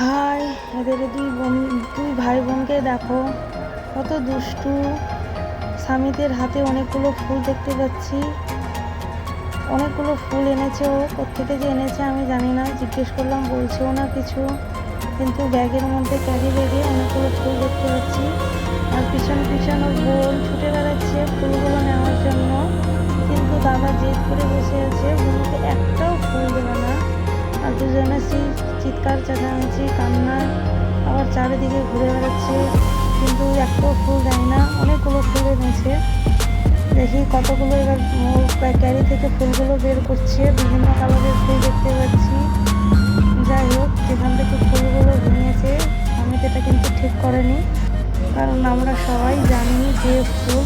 High এদের দুই বোন, দুই ভাই বোনকে দেখো, কত দুষ্টু। স্বামীদের হাতে অনেকগুলো ফুল দেখতে পাচ্ছি। অনেকগুলো ফুল এনেছে ও কোথেকে যে এনেছে আমি জানি না, জিজ্ঞেস করলাম, বলছেও না কিছু। কিন্তু ব্যাগের মধ্যে ক্যারি ব্যাগে অনেকগুলো ফুল দেখতে পাচ্ছি। আর পিছন পিছন ওর বোন ছুটে বেড়াচ্ছে ফুলগুলো নেওয়ার জন্য। কিন্তু দাদা জেদ করে বসে আছে, বোনকে একটাও ফুল দেবে না। আর দুজনে চিৎকার চেঁচামেচি কান্না আবার চারিদিকে ঘুরে বেড়াচ্ছে, কিন্তু একটাও ফুল দেয় না। অনেকগুলো ফুল এনেছে। দেখি কতগুলো এবার ক্যারি থেকে ফুলগুলো বের করছে। বিভিন্ন কালারের ফুল দেখতে পাচ্ছি। যাই হোক, যেখান থেকে ফুলগুলো ভেঙেছে, আমি এটা কিন্তু ঠিক করেনি। কারণ আমরা সবাই জানি যে ফুল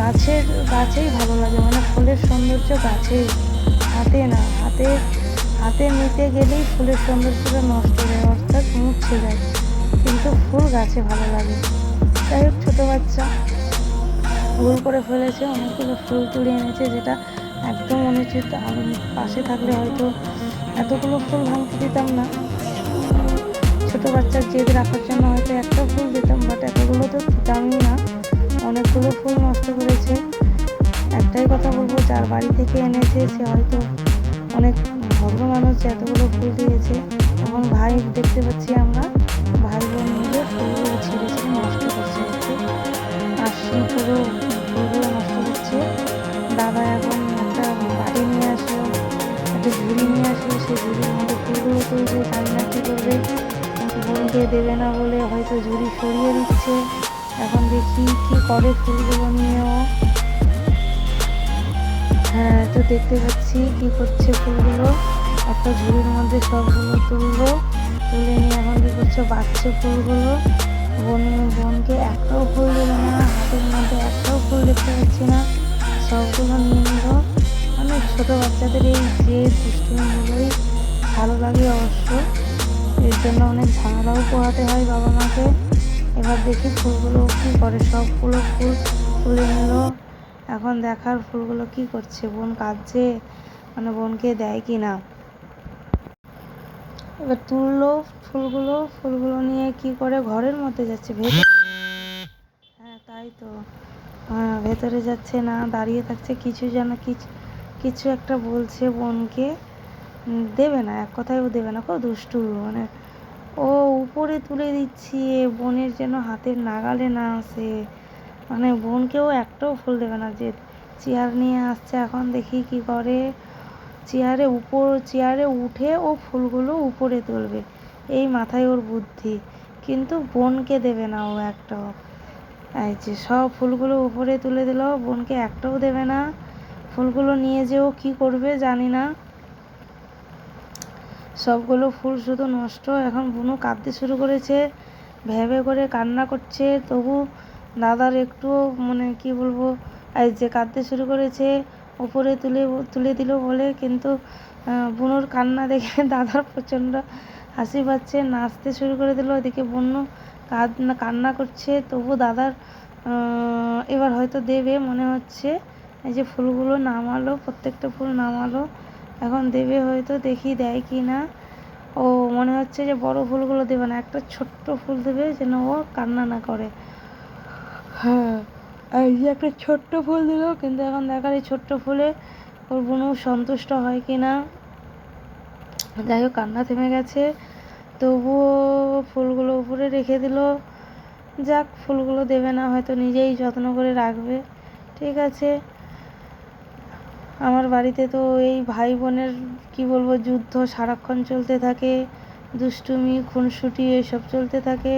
গাছের, গাছেই ভালো লাগে। মানে ফুলের সৌন্দর্য গাছেই। হাতে না, হাতে হাতে নিতে গেলেই ফুলের সৌন্দর্যটা নষ্ট হয়ে অর্থাৎ মুছে যায়। কিন্তু ফুল গাছে ভালো লাগে। যাই হোক, ছোটো বাচ্চা। ভুল করে ফেলেছে, অনেকগুলো ফুল তুলে এনেছে, যেটা একদম অনুচিত। আমি পাশে থাকলে হয়তো এতগুলো ফুল ভাঙতে দিতাম না। ছোটো বাচ্চার জেদ রাখার জন্য হয়তো একটা ফুল দিতাম বাট এতগুলো তো দিতামই না। অনেকগুলো ফুল নষ্ট করেছে। একটাই কথা বলব, যার বাড়ি থেকে এনেছে, সে হয়তো অনেক ভদ্র মানুষ এতগুলো ফুল দিয়েছে। এখন ভাই দেখতে পাচ্ছি আমরা, ভাই বোন মিলে ফুলগুলো ছিঁড়ে ছিঁড়ে নষ্ট করছে আসছে পুরো ফুলগুলো নষ্ট করছে। দাদা এখন একটা বাড়ি নিয়ে আসলো, একটা ঝুড়ি নিয়ে আসলো, সেই ঝুড়ির মধ্যে ফুলগুলো তুলছে জানি না কী করবে। বোনকে দেবে না বলে হয়তো ঝুড়ি সরিয়ে দিচ্ছে। এখন দেখি কি করে ফুলগুলো নিয়েও তো দেখতে পাচ্ছি কি করছে ফুলগুলো। একটা ঝুড়ির মধ্যে সবগুলো তুললো তুলে নিয়ে এখন কি করছে বাচ্চা ফুলগুলো। বোন, বোনকে একটাও ফুল দিল না, হাতের মধ্যে একটাও ফুল দেখতে পাচ্ছি না। সবগুলো নিয়ে নিল। অনেক ছোটো বাচ্চাদের এই যে দুষ্টুমিগুলোই ভালো লাগে অবশ্য। এর জন্য অনেক ঝামেলাও পোহাতে হয় বাবা মাকে। এবার দেখি ফুলগুলো কী করে। সবগুলো ফুল তুলে নিল। এখন দেখার ফুলগুলো কি করছে? বোন কাঁদছে? মানে বোনকে দেয় কি না? এবার তুললো ফুলগুলো ফুলগুলো নিয়ে কি করে ঘরের মধ্যে যাচ্ছে? ভেতরে হ্যাঁ তাই তো। হ্যাঁ ভেতরে যাচ্ছে না, দাঁড়িয়ে থাকছে। কিছু যেন কিছু কিছু একটা বলছে বোনকে। দেবে না, এক কথায় ও দেবে না। খুব দুষ্টু মানে ও উপরে তুলে দিচ্ছে, বোনের যেন হাতের নাগালে না আসে। মানে বোনকেও একটাও ফুল দেবে না, যে চেয়ার নিয়ে আসছে এখন, দেখি কি করে। চেয়ারে উপর, চেয়ারে উঠে ও ফুলগুলো উপরে তুলবে, এই মাথায় ওর বুদ্ধি। কিন্তু বোনকে দেবে না ও একটাও। এই যে সব ফুলগুলো উপরে তুলে দিল, বোনকে একটাও দেবে না। ফুলগুলো নিয়ে যে ও কি করবে জানি না। সবগুলো ফুল শুধু নষ্ট, এখন বুনু কাঁদতে শুরু করেছে, ভেবে করে কান্না করছে, তবু দাদার একটুও মানে কি বলব, এই যে কাঁদতে শুরু করেছে, উপরে তুলে তুলে দিল বলে কিন্তু বুনুর কান্না দেখে দাদার প্রচণ্ড হাসি পাচ্ছে, নাচতে শুরু করে দিল ওদিকে বুনু কান্না কান্না করছে, তবু দাদার এবার হয়তো দেবে, মনে হচ্ছে, এই যে ফুলগুলো নামালো, প্রত্যেকটা ফুল নামালো, এখন দেবে হয়তো, দেখি দেয় কি না, ও মনে হচ্ছে যে বড় ফুলগুলো দেবে না, একটা ছোট্ট ফুল দেবে যেন ও কান্না না করে। হ্যাঁ এই যে একটা ছোট্ট ফুল দিল, কিন্তু এখন দেখার এই ছোট্ট ফুলে ওর বোনও সন্তুষ্ট হয় কি না। যাই হোক, কান্না থেমে গেছে। তবুও ফুলগুলো উপরে রেখে দিল। যাক, ফুলগুলো দেবে না, হয়তো নিজেই যত্ন করে রাখবে। ঠিক আছে। আমার বাড়িতে তো এই ভাই বোনের, কি বলব, যুদ্ধ সারাক্ষণ চলতে থাকে, দুষ্টুমি, খুনসুটি, এসব চলতে থাকে।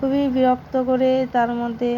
খুবই বিরক্ত করে তার মধ্যে